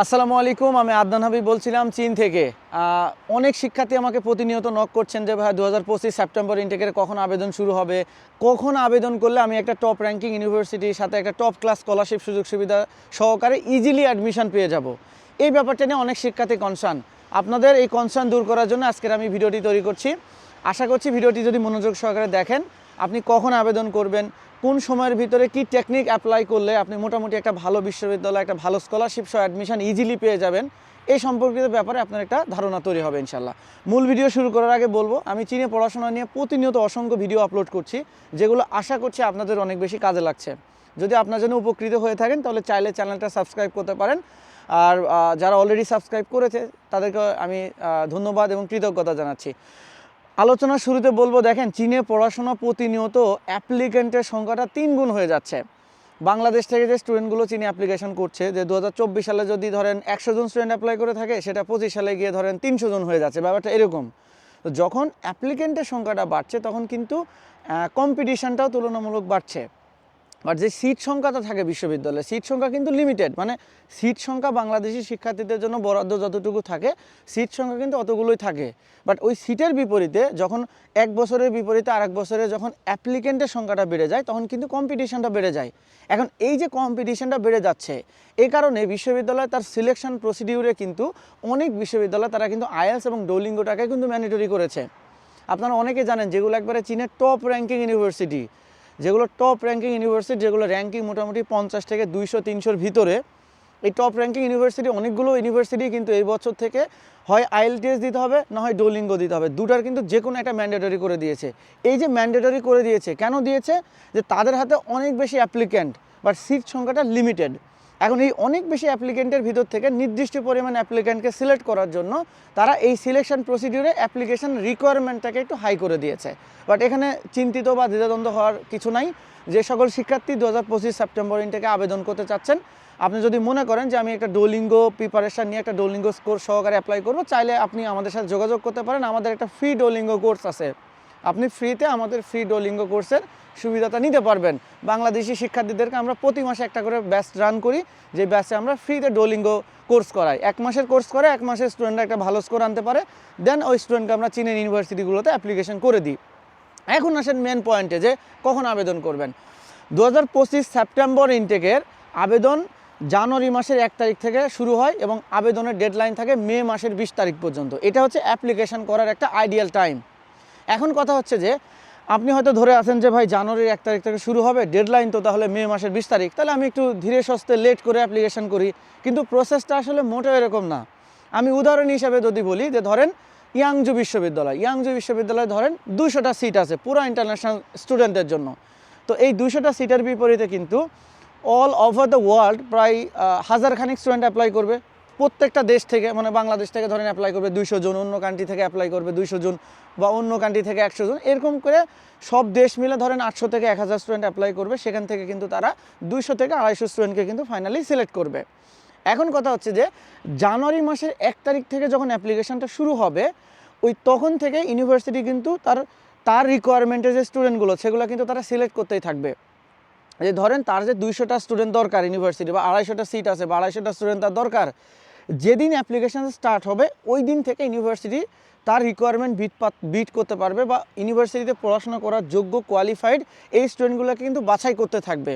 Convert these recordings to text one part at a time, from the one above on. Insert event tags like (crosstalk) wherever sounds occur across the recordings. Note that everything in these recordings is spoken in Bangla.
আসসালামু আলাইকুম, আমি আদনান হাবিব বলছিলাম চীন থেকে। অনেক শিক্ষার্থী আমাকে প্রতিনিয়ত নক করছেন যে, ভাই দু হাজার পঁচিশ সেপ্টেম্বর ইনটেকের কখন আবেদন শুরু হবে? কখন আবেদন করলে আমি একটা টপ র্যাঙ্কিং ইউনিভার্সিটির সাথে একটা টপ ক্লাস স্কলারশিপ সুযোগ সুবিধা সহকারে ইজিলি অ্যাডমিশন পেয়ে যাব? এই ব্যাপারটা নিয়ে অনেক শিক্ষার্থী কনসার্ন আপনাদের এই কনসার্ন দূর করার জন্য আজকের আমি ভিডিওটি তৈরি করছি। আশা করছি ভিডিওটি যদি মনোযোগ সহকারে দেখেন, আপনি কখন আবেদন করবেন কোন সময়ের ভিতরে কি টেকনিক অ্যাপ্লাই করলে আপনি মোটামুটি একটা ভালো বিশ্ববিদ্যালয়, একটা ভালো স্কলারশিপ সহ অ্যাডমিশন ইজিলি পেয়ে যাবেন? এই সম্পর্কিত ব্যাপারে আপনার একটা ধারণা তৈরি হবে ইনশাল্লাহ মূল ভিডিও শুরু করার আগে বলব, আমি চীনে পড়াশোনা নিয়ে প্রতিনিয়ত অসংখ্য ভিডিও আপলোড করছি, যেগুলো আশা করছি আপনাদের অনেক বেশি কাজে লাগছে। যদি আপনার জন্য উপকৃত হয়ে থাকেন, তাহলে চাইলে চ্যানেলটা সাবস্ক্রাইব করতে পারেন। আর যারা অলরেডি সাবস্ক্রাইব করেছে, তাদেরকে আমি ধন্যবাদ এবং কৃতজ্ঞতা জানাচ্ছি। আলোচনার শুরুতে বলব, দেখেন, চীনে পড়াশোনা প্রতিনিয়ত অ্যাপ্লিকেন্টের সংখ্যাটা তিন গুণ হয়ে যাচ্ছে। বাংলাদেশ থেকে যে স্টুডেন্টগুলো চীনে অ্যাপ্লিকেশন করছে, যে দু হাজার চব্বিশ সালে যদি ধরেন একশো জন স্টুডেন্ট অ্যাপ্লাই করে থাকে, সেটা পঁচিশ সালে গিয়ে ধরেন তিনশো জন হয়ে যাচ্ছে। ব্যাপারটা এরকম। তো যখন অ্যাপ্লিকেন্টের সংখ্যাটা বাড়ছে, তখন কিন্তু কম্পিটিশানটাও তুলনামূলক বাড়ছে। বাট যে সিট সংখ্যাটা থাকে বিশ্ববিদ্যালয়ে সিট সংখ্যা কিন্তু লিমিটেড মানে সিট সংখ্যা বাংলাদেশি শিক্ষার্থীদের জন্য বরাদ্দ যতটুকু থাকে সিট সংখ্যা কিন্তু অতগুলোই থাকে। বাট ওই সিটের বিপরীতে যখন এক বছরের বিপরীতে আরেক বছরে যখন অ্যাপ্লিকেন্টের সংখ্যাটা বেড়ে যায়, তখন কিন্তু কম্পিটিশনটা বেড়ে যায়। এখন এই যে কম্পিটিশনটা বেড়ে যাচ্ছে এই কারণে বিশ্ববিদ্যালয় তার সিলেকশন প্রসিডিউরে কিন্তু অনেক বিশ্ববিদ্যালয় তারা কিন্তু আইএলস এবং ডোলিঙ্গোটাকে কিন্তু ম্যান্ডেটরি করেছে। আপনারা অনেকে জানেন যেগুলো একবারে চীনের টপ র্যাঙ্কিং ইউনিভার্সিটি যেগুলো টপ র্যাঙ্কিং ইউনিভার্সিটি যেগুলো র্যাঙ্কিং মোটামুটি পঞ্চাশ থেকে দুইশো, তিনশোর ভিতরে, এই টপ র্যাঙ্কিং ইউনিভার্সিটি অনেকগুলো ইউনিভার্সিটি কিন্তু এই বছর থেকে হয় আইএলটিএস দিতে হবে, না হয় ডোলিঙ্গো দিতে হবে। দুটার কিন্তু যে কোনো একটা ম্যান্ডেটরি করে দিয়েছে। এই যে ম্যান্ডেটরি করে দিয়েছে, কেন দিয়েছে? যে তাদের হাতে অনেক বেশি অ্যাপ্লিক্যান্ট বাট সিট সংখ্যাটা লিমিটেড এখন এই অনেক বেশি অ্যাপ্লিকেন্টের ভিতর থেকে নির্দিষ্ট পরিমাণ অ্যাপ্লিকেন্টকে সিলেক্ট করার জন্য তারা এই সিলেকশন প্রসিডিউরে অ্যাপ্লিকেশন রিকোয়ারমেন্টটাকে একটু হাই করে দিয়েছে। বাট এখানে চিন্তিত বা দ্বিধাদ্বন্দ্ব হওয়ার কিছু নাই। যে সকল শিক্ষার্থী দু হাজার পঁচিশ সেপ্টেম্বর ইনটেকে আবেদন করতে চাচ্ছেন, আপনি যদি মনে করেন যে আমি একটা ডোলিঙ্গো প্রিপারেশন নিয়ে একটা ডোলিঙ্গো স্কোর সহকারে অ্যাপ্লাই করব, চাইলে আপনি আমাদের সাথে যোগাযোগ করতে পারেন। আমাদের একটা ফ্রি ডোলিঙ্গো কোর্স আছে। আপনি ফ্রিতে আমাদের ফ্রি ডোলিঙ্গো কোর্সের সুবিধাটা নিতে পারবেন। বাংলাদেশি শিক্ষার্থীদেরকে আমরা প্রতি মাসে একটা করে ব্যাচ রান করি, যে ব্যাচে আমরা ফ্রিতে ডোলিঙ্গো কোর্স করাই। এক মাসের কোর্স করে, এক মাসের স্টুডেন্টরা একটা ভালো স্কোর আনতে পারে দেন ওই স্টুডেন্টকে আমরা চীনের ইউনিভার্সিটিগুলোতে অ্যাপ্লিকেশন করে দিই। এখন আসেন মেন পয়েন্টে যে কখন আবেদন করবেন। দু হাজার পঁচিশ সেপ্টেম্বর ইনটেকের আবেদন জানুয়ারি মাসের এক তারিখ থেকে শুরু হয় এবং আবেদনের ডেডলাইন থাকে মে মাসের বিশ তারিখ পর্যন্ত। এটা হচ্ছে অ্যাপ্লিকেশন করার একটা আইডিয়াল টাইম এখন কথা হচ্ছে যে আপনি হয়তো ধরে আছেন যে ভাই জানুয়ারির এক তারিখ থেকে শুরু হবে ডেডলাইন তো তাহলে মে মাসের বিশ তারিখ। তাহলে আমি একটু ধীরে সস্তে লেট করে অ্যাপ্লিকেশন করি। কিন্তু প্রসেসটা আসলে মোটেও এরকম না। আমি উদাহরণ হিসাবে যদি বলি যে ধরেন ইয়াংজু বিশ্ববিদ্যালয় ইয়াংজু বিশ্ববিদ্যালয়ে ধরেন দুশোটা সিট আছে পুরো ইন্টারন্যাশনাল স্টুডেন্টদের জন্য। তো এই দুশোটা সিটের বিপরীতে কিন্তু অল ওভার দ্য ওয়ার্ল্ড প্রায় আহ, হাজার খানিক স্টুডেন্ট অ্যাপ্লাই করবে। প্রত্যেকটা দেশ থেকে মানে বাংলাদেশ থেকে ধরেন অ্যাপ্লাই করবে দুইশো জন, অন্য কান্ট্রি থেকে অ্যাপ্লাই করবে দুইশো জন বা অন্য কান্ট্রি থেকে একশো জন, এরকম করে সব দেশ মিলে ধরেন আটশো থেকে এক হাজার স্টুডেন্ট অ্যাপ্লাই করবে, সেখান থেকে কিন্তু তারা দুইশো থেকে আড়াইশো স্টুডেন্টকে কিন্তু ফাইনালি সিলেক্ট করবে। এখন কথা হচ্ছে যে, জানুয়ারি মাসের এক তারিখ থেকে যখন অ্যাপ্লিকেশনটা শুরু হবে, ওই তখন থেকে ইউনিভার্সিটি কিন্তু তার তার রিকোয়ারমেন্টের যে স্টুডেন্টগুলো সেগুলো কিন্তু তারা সিলেক্ট করতেই থাকবে। যে ধরেন তার যে দুইশোটা স্টুডেন্ট দরকার ইউনিভার্সিটি বা আড়াইশোটা সিট আছে বা আড়াইশোটা স্টুডেন্ট তার দরকার, যেদিন অ্যাপ্লিকেশন স্টার্ট হবে, ওই দিন থেকে ইউনিভার্সিটি তার রিকোয়ারমেন্ট বিট বিট করতে পারবে বা ইউনিভার্সিটিতে পড়াশোনা করার যোগ্য কোয়ালিফাইড এই স্টুডেন্টগুলোকে কিন্তু বাছাই করতে থাকবে।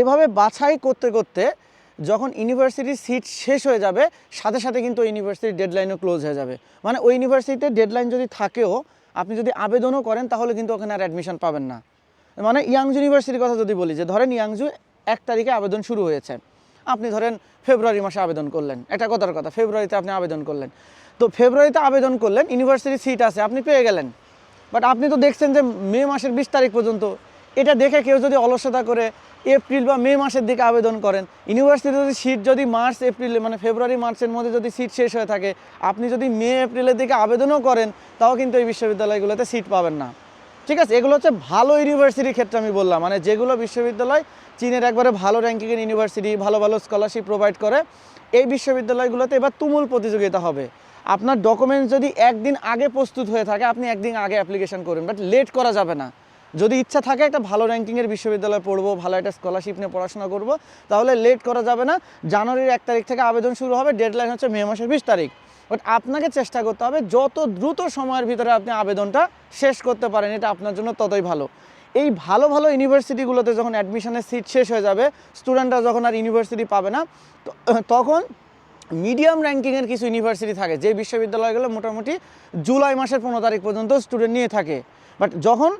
এভাবে বাছাই করতে করতে যখন ইউনিভার্সিটির সিট শেষ হয়ে যাবে, সাথে সাথে কিন্তু ইউনিভার্সিটির ডেডলাইনও ক্লোজ হয়ে যাবে। মানে ওই ইউনিভার্সিটিতে ডেডলাইন যদি থাকেও, আপনি যদি আবেদনও করেন, তাহলে কিন্তু ওখানে আর অ্যাডমিশন পাবেন না। মানে ইয়াংজু ইউনিভার্সিটির কথা যদি বলি, যে ধরেন ইয়াংজু এক তারিখে আবেদন শুরু হয়েছে। আপনি ধরেন ফেব্রুয়ারি মাসে আবেদন করলেন। এটা কথার কথা, ফেব্রুয়ারিতে আপনি আবেদন করলেন। তো ফেব্রুয়ারিতে আবেদন করলেন, ইউনিভার্সিটির সিট আছে, আপনি পেয়ে গেলেন। বাট আপনি তো দেখছেন যে মে মাসের বিশ তারিখ পর্যন্ত এটা দেখে কেউ যদি অলসতা করে এপ্রিল বা মে মাসের দিকে আবেদন করেন ইউনিভার্সিটি যদি সিট যদি মার্চ, এপ্রিলে মানে ফেব্রুয়ারি, মার্চের মধ্যে যদি সিট শেষ হয়ে থাকে, আপনি যদি মে, এপ্রিলের দিকে আবেদনও করেন, তাও কিন্তু এই বিশ্ববিদ্যালয়গুলোতে সিট পাবেন না। ঠিক আছে, এগুলো হচ্ছে ভালো ইউনিভার্সিটির ক্ষেত্রে আমি বললাম। মানে যেগুলো বিশ্ববিদ্যালয় চীনের একবারে ভালো র্যাঙ্কিংয়ের ইউনিভার্সিটি ভালো ভালো স্কলারশিপ প্রোভাইড করে, এই বিশ্ববিদ্যালয়গুলোতে এবার তুমুল প্রতিযোগিতা হবে। আপনার ডকুমেন্টস যদি একদিন আগে প্রস্তুত হয়ে থাকে, আপনি একদিন আগে অ্যাপ্লিকেশন করবেন বাট লেট করা যাবে না। যদি ইচ্ছা থাকে একটা ভালো র্যাঙ্কিংয়ের বিশ্ববিদ্যালয়ে পড়ব, ভালো একটা স্কলারশিপ নিয়ে পড়াশোনা করব, তাহলে লেট করা যাবে না। জানুয়ারির এক তারিখ থেকে আবেদন শুরু হবে ডেডলাইন হচ্ছে মে মাসের বিশ তারিখ। বাট আপনাকে চেষ্টা করতে হবে যত দ্রুত সময়ের ভিতরে আপনি আবেদনটা শেষ করতে পারেন, এটা আপনার জন্য ততই ভালো। এই ভালো ভালো ইউনিভার্সিটিগুলোতে যখন অ্যাডমিশনের সিট শেষ হয়ে যাবে স্টুডেন্টরা যখন আর ইউনিভার্সিটি পাবে না (clears throat) তখন মিডিয়াম র্যাঙ্কিংয়ের কিছু ইউনিভার্সিটি থাকে, যে বিশ্ববিদ্যালয়গুলো মোটামুটি জুলাই মাসের পনেরো তারিখ পর্যন্ত স্টুডেন্ট নিয়ে থাকে। বাট যখন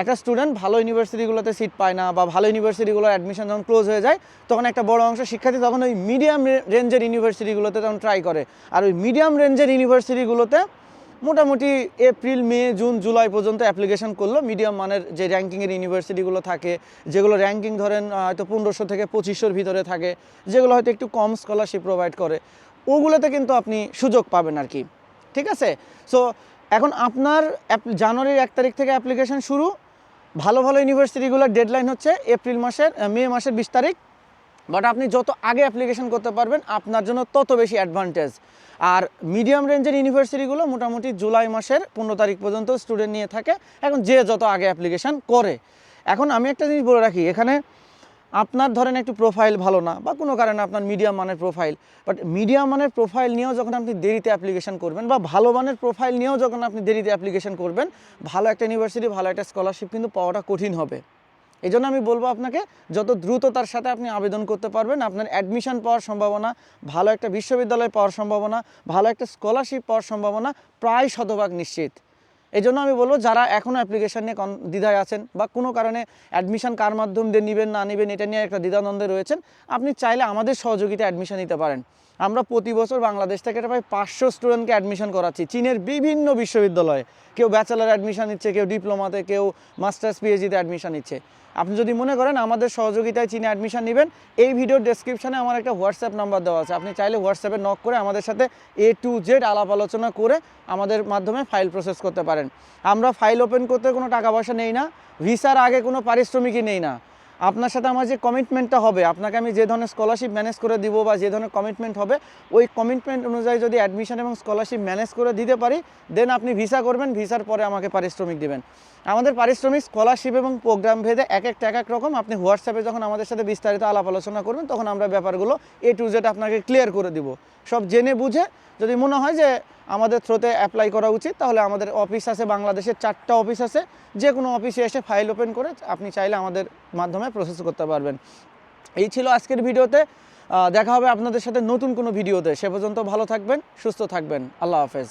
একটা স্টুডেন্ট ভালো ইউনিভার্সিটিগুলোতে সিট পায় না বা ভালো ইউনিভার্সিটিগুলোর অ্যাডমিশন যখন ক্লোজ হয়ে যায়, তখন একটা বড় অংশ শিক্ষার্থী তখন ওই মিডিয়াম রেঞ্জের ইউনিভার্সিটিগুলোতে তখন ট্রাই করে। আর ওই মিডিয়াম রেঞ্জের ইউনিভার্সিটিগুলোতে মোটামুটি এপ্রিল মে জুন জুলাই পর্যন্ত অ্যাপ্লিকেশন করল। মিডিয়াম মানের যে র্যাঙ্কিংয়ের ইউনিভার্সিটিগুলো থাকে, যেগুলো র্যাঙ্কিং ধরেন হয়তো পনেরোশো থেকে পঁচিশশোর ভিতরে থাকে, যেগুলো হয়তো একটু কম স্কলারশিপ প্রোভাইড করে, ওগুলোতে কিন্তু আপনি সুযোগ পাবেন আর কি। ঠিক আছে? সো এখন আপনার জানুয়ারির এক তারিখ থেকে অ্যাপ্লিকেশন শুরু ভালো ভালো ইউনিভার্সিটিগুলোর ডেডলাইন হচ্ছে এপ্রিল মাসের মে মাসের বিশ তারিখ। বাট আপনি যত আগে অ্যাপ্লিকেশন করতে পারবেন, আপনার জন্য তত বেশি অ্যাডভান্টেজ আর মিডিয়াম রেঞ্জের ইউনিভার্সিটিগুলো মোটামুটি জুলাই মাসের পনেরো তারিখ পর্যন্ত স্টুডেন্ট নিয়ে থাকে। এখন যে যত আগে অ্যাপ্লিকেশান করে। এখন আমি একটা জিনিস বলে রাখি, এখানে আপনার ধরেন একটু প্রোফাইল ভালো না, বা কোনো কারণে আপনার মিডিয়াম মানের প্রোফাইল বাট মিডিয়াম মানের প্রোফাইল নিয়েও যখন আপনি দেরিতে অ্যাপ্লিকেশন করবেন, বা ভালো মানের প্রোফাইল নিয়েও যখন আপনি দেরিতে অ্যাপ্লিকেশন করবেন, ভালো একটা ইউনিভার্সিটি ভালো একটা স্কলারশিপ কিন্তু পাওয়াটা কঠিন হবে। এই জন্য আমি বলব আপনাকে, যত দ্রুততার সাথে আপনি আবেদন করতে পারবেন, আপনার অ্যাডমিশন পাওয়ার সম্ভাবনা, ভালো একটা বিশ্ববিদ্যালয় পাওয়ার সম্ভাবনা, ভালো একটা স্কলারশিপ পাওয়ার সম্ভাবনা, প্রায় শতভাগ নিশ্চিত। এই জন্য আমি বলব, যারা এখনও অ্যাপ্লিকেশান নিয়ে দ্বিধায় আছেন বা কোনো কারণে অ্যাডমিশন কার মাধ্যম দিয়ে নেবেন, না নেবেন, এটা নিয়ে একটা দ্বিধানন্দে রয়েছেন, আপনি চাইলে আমাদের সহযোগিতা অ্যাডমিশন নিতে পারেন। আমরা প্রতি বছর বাংলাদেশ থেকে প্রায় পাঁচশো স্টুডেন্টকে অ্যাডমিশন করাচ্ছি। চীনের বিভিন্ন বিশ্ববিদ্যালয়ে কেউ ব্যাচেলার অ্যাডমিশন নিচ্ছে, কেউ ডিপ্লোমাতে কেউ মাস্টার্স পিএইচডিতে অ্যাডমিশন নিচ্ছে। আপনি যদি মনে করেন আমাদের সহযোগিতায় চীনে অ্যাডমিশন নেবেন, এই ভিডিওর ডেসক্রিপশনে আমার একটা হোয়াটসঅ্যাপ নাম্বার দেওয়া আছে। আপনি চাইলে হোয়াটসঅ্যাপে নক করে আমাদের সাথে এ টু জেড আলাপ আলোচনা করে আমাদের মাধ্যমে ফাইল প্রসেস করতে পারেন। আমরা ফাইল ওপেন করতে কোনো টাকা পয়সা নেই না ভিসার আগে কোনো পারিশ্রমিকই নেই না। আপনার সাথে আমার যে কমিটমেন্টটা হবে, আপনাকে আমি যে ধরনের স্কলারশিপ ম্যানেজ করে দিব বা যে ধরনের কমিটমেন্ট হবে, ওই কমিটমেন্ট অনুযায়ী যদি অ্যাডমিশন এবং স্কলারশিপ ম্যানেজ করে দিতে পারি দেন আপনি ভিসা করবেন ভিসার পরে আমাকে পারিশ্রমিক দেবেন। আমাদের পারিশ্রমিক স্কলারশিপ এবং প্রোগ্রাম ভেদে এক একটা, এক এক রকম। আপনি হোয়াটসঅ্যাপে যখন আমাদের সাথে বিস্তারিত আলাপ আলোচনা করবেন, তখন আমরা ব্যাপারগুলো এ টু জেড আপনাকে ক্লিয়ার করে দিব। সব জেনে বুঝে যদি মনে হয় যে আমাদের থ্রোতে অ্যাপ্লাই করা উচিত। তাহলে আমাদের অফিস আছে, বাংলাদেশের চারটা অফিস আছে। যে কোনো অফিসে এসে ফাইল ওপেন করে আপনি চাইলে আমাদের মাধ্যমে প্রসেস করতে পারবেন। এই ছিল আজকের ভিডিওতে। দেখা হবে আপনাদের সাথে নতুন কোনো ভিডিওতে। সে পর্যন্ত ভালো থাকবেন, সুস্থ থাকবেন। আল্লাহ হাফেজ।